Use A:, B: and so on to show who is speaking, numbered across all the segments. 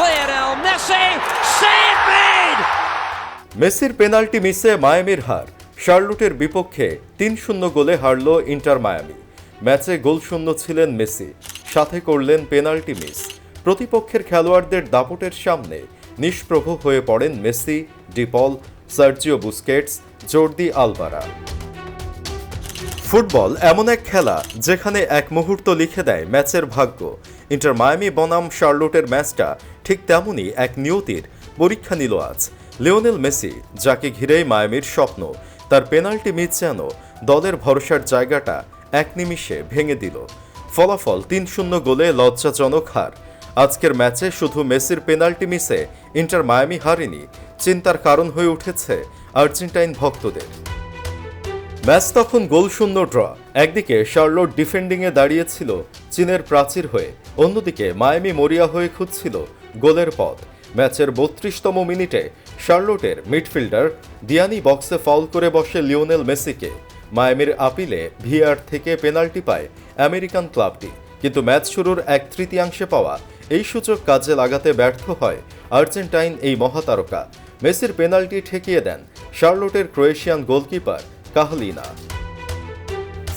A: Lionel Messi, save made!
B: মেসির penalty মিসে মায়ামির হার। শার্লুটের বিপক্ষে তিন শূন্য গোলে হারল ইন্টার মায়ামি। ম্যাচে গোলশূন্য ছিলেন মেসি। সাথে করলেন পেনাল্টি মিস। প্রতিপক্ষের খেলোয়াড়দের দাপটের সামনে নিষ্প্রভ হয়ে পড়েন Messi De Paul Sergio Busquets Jordi আলবারা football এমন এক খেলা যেখানে এক মুহূর্ত লিখে দেয় ম্যাচের ভাগ্য। ইন্টার মায়ামি বনাম শার্লোটের ম্যাচটা ঠিক তেমনই এক নিয়তির পরীক্ষা নিল আজ। লিওনেল মেসি, যাকে ঘিরেই মায়ামির স্বপ্ন, তার পেনাল্টি মিস যেন দলের ভরসার জায়গাটা এক নিমিষে ভেঙে দিল। ফলাফল তিন শূন্য গোলে লজ্জাজনক হার। আজকের ম্যাচে শুধু মেসির পেনাল্টি মিসে ইন্টার মায়ামি হারেনি, চিন্তার কারণ হয়ে উঠেছে আর্জেন্টাইন ভক্তদের। ম্যাচ তখন গোলশূন্য ড্র। একদিকে শার্লোট ডিফেন্ডিংয়ে দাঁড়িয়েছিল চীনের প্রাচীর হয়ে, অন্যদিকে মায়ামি মরিয়া হয়ে খুঁজছিল গোলের পথ। ম্যাচের বত্রিশতম মিনিটে শার্লোটের মিডফিল্ডার দিয়ানি বক্সে ফাউল করে বসে লিওনেল মেসিকে। মায়ামির আপিলে ভিআর থেকে পেনাল্টি পায় আমেরিকান ক্লাবটি। কিন্তু ম্যাচ শুরুর এক তৃতীয়াংশে পাওয়া এই সূচক কাজে লাগাতে ব্যর্থ হয় আর্জেন্টাইন এই মহাতারকা। মেসির পেনাল্টি ঠেকিয়ে দেন শার্লোটের ক্রোয়েশিয়ান গোলকিপার কাহলিনা।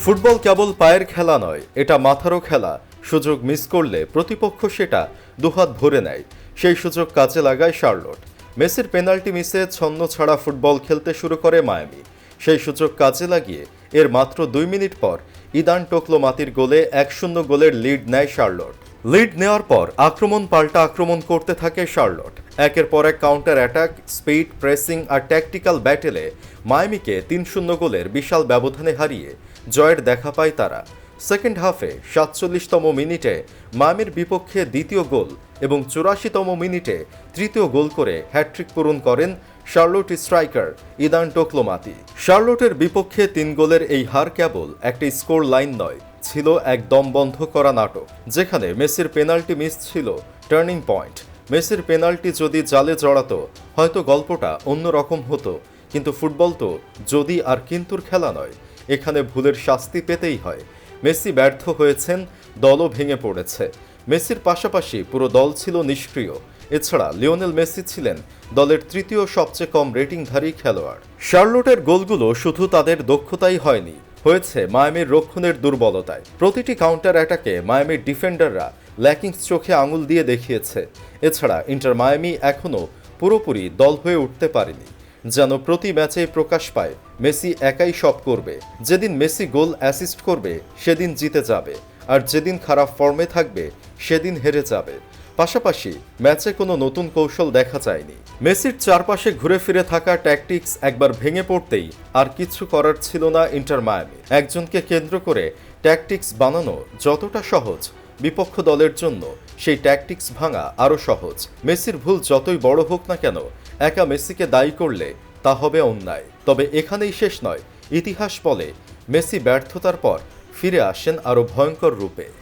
B: ফুটবল কেবল পায়ের খেলা নয়, এটা মাথারও খেলা। সুযোগ মিস করলে প্রতিপক্ষ সেটা দুহাত ভরে নেয়। সেই সুযোগ কাজে লাগায় শার্লট। মেসির পেনাল্টি মিসে ছন্ন ছাড়া ফুটবল খেলতে শুরু করে মায়ামি। সেই সুযোগ কাজে লাগিয়ে এর মাত্র দুই মিনিট পর ইদান টোকলো মাতির গোলে এক শূন্য গোলের লিড নেয় শার্লট। লিড নেওয়ার পর আক্রমণ পাল্টা আক্রমণ করতে থাকে শার্লট। একের পর এক কাউন্টার অ্যাটাক, স্পিড, প্রেসিং আর ট্যাকটিক্যাল ব্যাটেলে মায়ামিকে তিন শূন্য গোলের বিশাল ব্যবধানে হারিয়ে জয়ের দেখা পায় তারা। সেকেন্ড হাফে সাতচল্লিশতম মিনিটে মায়ামির বিপক্ষে দ্বিতীয় গোল এবং চুরাশিতম মিনিটে তৃতীয় গোল করে হ্যাট্রিক পূরণ করেন শার্লোট স্ট্রাইকার ইদান টোকলোমাতি। শার্লোটের বিপক্ষে তিন গোলের এই হার কেবল একটি স্কোর লাইন নয়, ছিল এক দম বন্ধ করা নাটক, যেখানে মেসির পেনাল্টি মিস ছিল টার্নিং পয়েন্ট। মেসির পেনাল্টি যদি জালে জড়াতো, হয়তো গল্পটা অন্যরকম হতো, কিন্তু ফুটবল তো যদি আর কিন্তুর খেলা নয়, এখানে ভুলের শাস্তি পেতেই হয়। মেসি ব্যর্থ হয়েছেন, দলও ভেঙে পড়েছে। মেসির পাশাপাশি পুরো দল ছিল নিষ্ক্রিয়। এছাড়া লিওনেল মেসি ছিলেন দলের তৃতীয় সবচেয়ে কম রেটিংধারী খেলোয়াড়। শার্লোটের গোলগুলো শুধু তাদের দক্ষতাই হয়নি, হয়েছে মায়ামির রক্ষণের দুর্বলতায়। প্রতিটি কাউন্টার অ্যাটাকে মায়ামির ডিফেন্ডাররা ল্যাকিংস চোখে আঙুল দিয়ে দেখিয়েছে। এছাড়া ইন্টার মায়ামি এখনও পুরোপুরি দল হয়ে উঠতে পারেনি। যেন প্রতি ম্যাচেই প্রকাশ পায়, মেসি একাই সব করবে। যেদিন মেসি গোল অ্যাসিস্ট করবে, সেদিন জিতে যাবে। আর যেদিন খারাপ ফর্মে থাকবে, সেদিন হেরে যাবে। পাশাপাশি ম্যাচে কোনো নতুন কৌশল দেখা যায়নি। মেসির চারপাশে ঘুরে ফিরে থাকা ট্যাকটিক্স একবার ভেঙে পড়তেই আর কিছু করার ছিল না ইন্টার মায়ামি। একজনকে কেন্দ্র করে ট্যাকটিক্স বানানো যতটা সহজ, বিপক্ষ দলের জন্য সেই ট্যাকটিক্স ভাঙা আরও সহজ। মেসির ভুল যতই বড় হোক না কেন একা মেসিকে দায়ী করলে তা হবে অন্যায়। তবে এখানেই শেষ নয়। ইতিহাস বলে, মেসি ব্যর্থতার পর ফিরে আসেন আরও ভয়ঙ্কর রূপে।